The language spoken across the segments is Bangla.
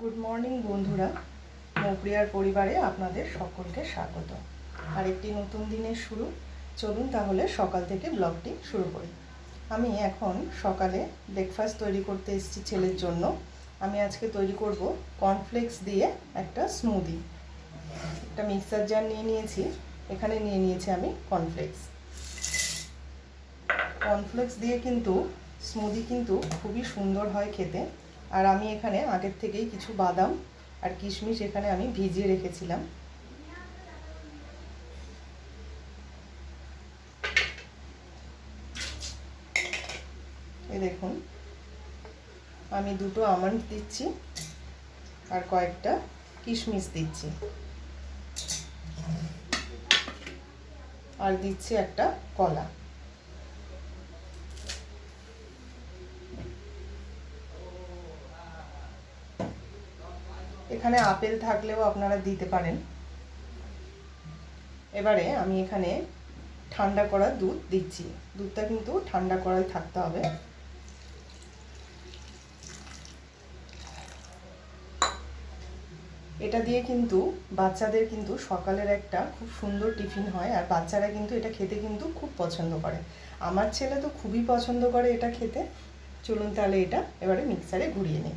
গুড মর্নিং বন্ধুরা। মৌপ্রিয়ার পরিবারে আপনাদের সকলকে স্বাগত। আর একটি নতুন দিনের শুরু। চলুন তাহলে সকাল থেকে ব্লগটি শুরু করি। আমি এখন সকালে ব্রেকফাস্ট তৈরি করতে এসেছি ছেলের জন্য। আমি আজকে তৈরি করব কর্নফ্লেক্স দিয়ে একটা স্মুদি একটা মিক্সার জার নিয়ে নিয়েছি। এখানে নিয়ে নিয়েছি আমি কর্নফ্লেক্স কর্নফ্লেক্স দিয়ে কিন্তু স্মুদি কিন্তু খুবই সুন্দর হয় খেতে। আর আমি এখানে আগের থেকেই কিছু বাদাম আর কিশমিশ এখানে আমি ভিজিয়ে রেখেছিলাম। এই দেখুন, আমি দুটো আমন্ড দিচ্ছি আর কয়েকটা কিশমিশ দিচ্ছি। আর দিচ্ছি একটা কলা। এখানে আপেল থাকলেও আপনারা দিতে পারেন। এবারে আমি এখানে ঠান্ডা করা দুধ দিচ্ছি। দুধটা কিন্তু ঠান্ডা করাই থাকতে হবে। এটা দিয়ে কিন্তু বাচ্চাদের কিন্তু সকালের একটা খুব সুন্দর টিফিন হয়, আর বাচ্চারা কিন্তু এটা খেতে কিন্তু খুব পছন্দ করে। আমার ছেলে তো খুবই পছন্দ করে এটা খেতে। চলুন তাহলে এটা এবারে মিক্সারে ঘুরিয়ে নিই।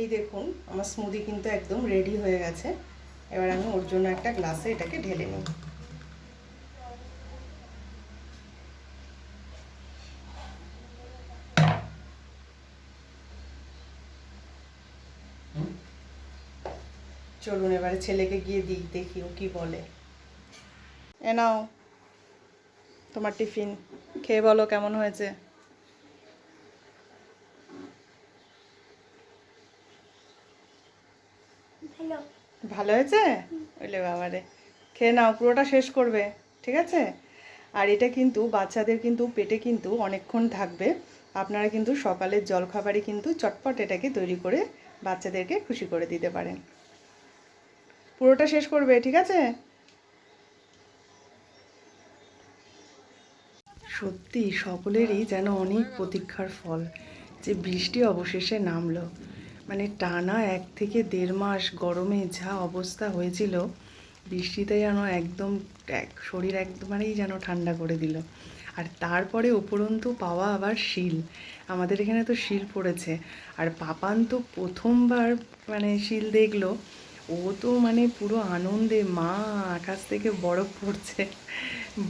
এই দেখুন, আমার স্মুদি কিন্তু একদম রেডি হয়ে গেছে। এবার আমি ওর জন্য একটা গ্লাসে এটাকে ঢেলে নিই। চলুন এবারে ছেলেকে গিয়ে দিই, দেখি ও কি বলে। এ নাও, তোমার টিফিন। খেয়ে বলো কেমন হয়েছে? ভালো হয়েছে? ওইলে বাবারে। খেয়ে নাও, পুরোটা শেষ করবে, ঠিক আছে? আর এটা কিন্তু বাচ্চাদের কিন্তু পেটে কিন্তু অনেকক্ষণ থাকবে। আপনারা কিন্তু সকালের জলখাবারে কিন্তু চটপট এটাকে তৈরি করে বাচ্চাদেরকে খুশি করে দিতে পারেন। পুরোটা শেষ করবে, ঠিক আছে? সত্যি, সকলেরই যেন অনেক প্রতীক্ষার ফল। যে বৃষ্টি অবশেষে নামলো। মানে টানা এক থেকে দেড় মাস গরমে যা অবস্থা হয়েছিল বৃষ্টিতে যেন একদম এক- শরীর একবারেই যেন ঠান্ডা করে দিল। আর তারপরে উপরন্তু পাওয়া আবার শিল। আমাদের এখানে তো শিল পড়েছে। আর পাপান তো প্রথমবার মানে শিল দেখল। ও তো মানে পুরো আনন্দে মা আকাশ থেকে বরফ পড়ছে।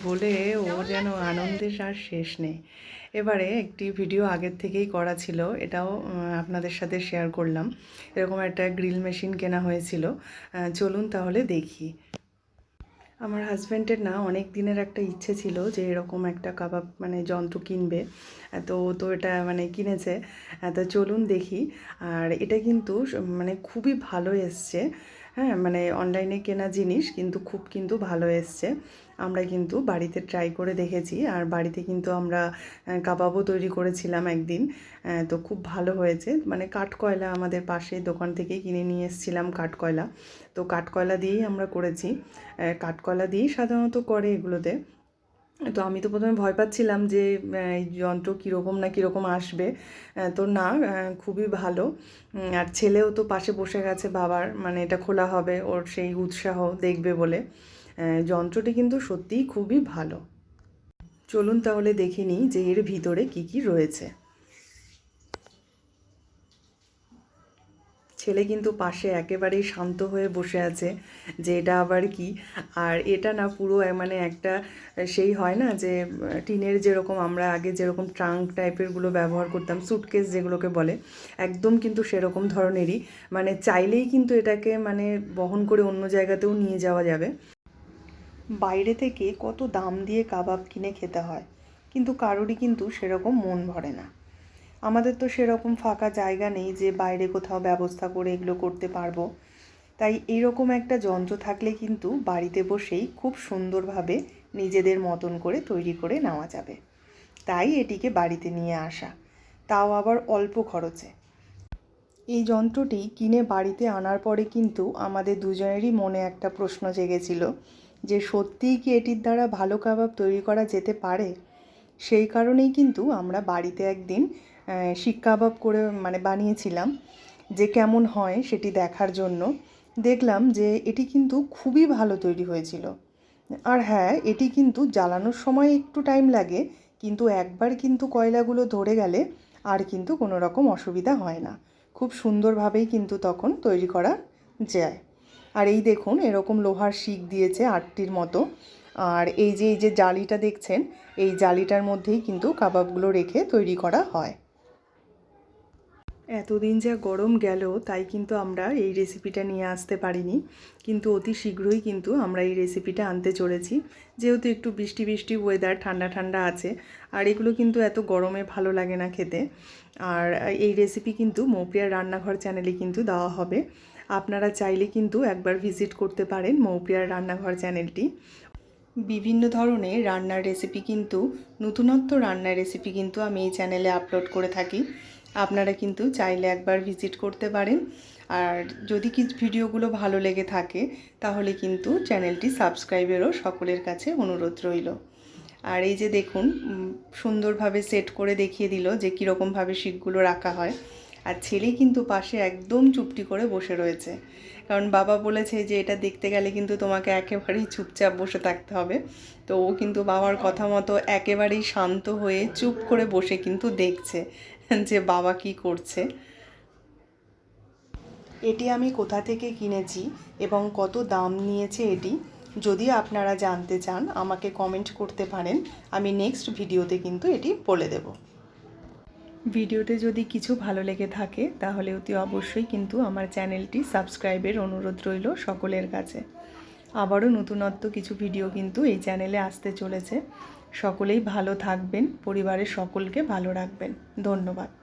বলে ও যেন আনন্দের আর শেষ নেই। এবারে একটি ভিডিও আগের থেকেই করা ছিল, এটাও আপনাদের সাথে শেয়ার করলাম। এরকম একটা গ্রিল মেশিন কেনা হয়েছিল। চলুন তাহলে দেখি। আমার হাজব্যান্ডের না অনেক দিনের একটা ইচ্ছে ছিল যে এরকম একটা কাবাব মানে যন্ত্র কিনবে। তো তো এটা মানে কিনেছে। তো চলুন দেখি। আর এটা কিন্তু মানে খুবই ভালো এসছে। হ্যাঁ মানে অনলাইনে কেনা জিনিস কিন্তু খুব কিন্তু ভালো এসছে। আমরা কিন্তু বাড়িতে ট্রাই করে দেখেছি আর বাড়িতে কিন্তু আমরা কাবাবও তৈরি করেছিলাম একদিন। তো খুব ভালো হয়েছে। মানে কাঠকয়লা আমাদের পাশে দোকান থেকে কিনে নিয়ে এসেছিলাম কাঠকয়লা। তো কাঠকয়লা দিয়েই আমরা করেছি। কাঠ কাঠকয়লা দিয়েই সাধারণত করে এগুলোতে। তো আমি তো প্রথমে ভয় পাচ্ছিলাম যে এই যন্ত্র কীরকম না কীরকম আসবে। তো না খুবই ভালো। আর ছেলেও তো পাশে বসে গেছে বাবার মানে এটা খোলা হবে, ওর সেই উৎসাহ দেখবে বলে। যন্ত্রটি কিন্তু সত্যিই খুবই ভালো। চলুন তাহলে দেখে নিই যে এর ভিতরে কি কি রয়েছে। ছেলে কিন্তু পাশে একেবারেই শান্ত হয়ে বসে আছে যে এটা আবার কি? আর এটা না পুরো মানে একটা সেই হয় না যে টিনের যেরকম আমরা আগে যেরকম ট্রাঙ্ক টাইপেরগুলো ব্যবহার করতাম সুটকেস যেগুলোকে বলে, একদম কিন্তু সেরকম ধরনেরই। মানে চাইলেই কিন্তু এটাকে মানে বহন করে অন্য জায়গাতেও নিয়ে যাওয়া যাবে। বাইরে থেকে কত দাম দিয়ে কাবাব কিনে খেতে হয়, কিন্তু কারোরই কিন্তু সেরকম মন ভরে না। আমাদের তো সেরকম ফাঁকা জায়গা নেই যে বাইরে কোথাও ব্যবস্থা করে এগুলো করতে পারব। তাই এইরকম একটা যন্ত্র থাকলে কিন্তু বাড়িতে বসেই খুব সুন্দরভাবে নিজেদের মতন করে তৈরি করে নেওয়া যাবে। তাই এটিকে বাড়িতে নিয়ে আসা। তাও আবার অল্প খরচে। এই যন্ত্রটি কিনে বাড়িতে আনার পরে কিন্তু আমাদের দুজনেরই মনে একটা প্রশ্ন জেগেছিল যে সত্যিই কি এটির দ্বারা ভালো কাবাব তৈরি করা যেতে পারে? সেই কারণেই কিন্তু আমরা বাড়িতে একদিন শিক কাবাব করে মানে বানিয়েছিলাম, যে কেমন হয় সেটি দেখার জন্য। দেখলাম যে এটি কিন্তু খুবই ভালো তৈরি হয়েছিল। আর হ্যাঁ এটি কিন্তু জ্বালানোর সময় একটু টাইম লাগে, কিন্তু একবার কিন্তু কয়লাগুলো ধরে গেলে আর কিন্তু কোনো রকম অসুবিধা হয় না। খুব সুন্দরভাবেই কিন্তু তখন তৈরি করা যায়। আর এই দেখুন, এরকম লোহার শিক দিয়েছে আটটির মতো। আর এই যে এই যে জালিটা দেখছেন, এই জালিটার মধ্যেই কিন্তু কাবাবগুলো রেখে তৈরি করা হয়। এতদিন যা গরম গেল, তাই কিন্তু আমরা এই রেসিপিটা নিয়ে আসতে পারিনি। কিন্তু অতি শীঘ্রই কিন্তু আমরা এই রেসিপিটা আনতে চলেছি। যেহেতু একটু বৃষ্টি বৃষ্টি ওয়েদার ঠান্ডা ঠান্ডা আছে, আর এগুলো কিন্তু এত গরমে ভালো লাগে না খেতে। আর এই রেসিপি কিন্তু মৌপ্রিয়ার রান্নাঘর চ্যানেলে কিন্তু দেওয়া হবে। আপনারা চাইলে কিন্তু একবার ভিজিট করতে পারেন মৌপ্রিয়ার রান্নাঘর চ্যানেলটি বিভিন্ন ধরনের রান্নার রেসিপি কিন্তু, নতুনত্ব রান্নার রেসিপি কিন্তু আমি এই চ্যানেলে আপলোড করে থাকি। আপনারা কিন্তু চাইলে একবার ভিজিট করতে পারেন। আর যদি কি ভিডিওগুলো ভালো লেগে থাকে, তাহলে কিন্তু চ্যানেলটি সাবস্ক্রাইবেরও সকলের কাছে অনুরোধ রইল। আর এই যে দেখুন সুন্দরভাবে সেট করে দেখিয়ে দিল যে কীরকমভাবে শিখগুলো রাখা হয়। আর ছেলে কিন্তু পাশে একদম চুপটি করে বসে রয়েছে। কারণ বাবা বলেছে যে, এটা দেখতে গেলে কিন্তু তোমাকে একেবারেই চুপচাপ বসে থাকতে হবে। তো ও কিন্তু বাবার কথা মতো একেবারেই শান্ত হয়ে চুপ করে বসে কিন্তু দেখছে যে, বাবা কি করছে। এটি আমি কোথা থেকে কিনেছি এবং কত দাম নিয়েছে এটি, যদি আপনারা জানতে চান, আমাকে কমেন্ট করতে পারেন। আমি নেক্সট ভিডিওতে কিন্তু এটি বলে দেব। ভিডিওতে যদি কিছু ভালো লেগে থাকে, তাহলে অতি অবশ্যই কিন্তু আমার চ্যানেলটি সাবস্ক্রাইবের অনুরোধ রইল সকলের কাছে। আবারও নতুনত্ব কিছু ভিডিও কিন্তু এই চ্যানেলে আসতে চলেছে। সকলেই ভালো থাকবেন, পরিবারের সকলকে ভালো রাখবেন। ধন্যবাদ।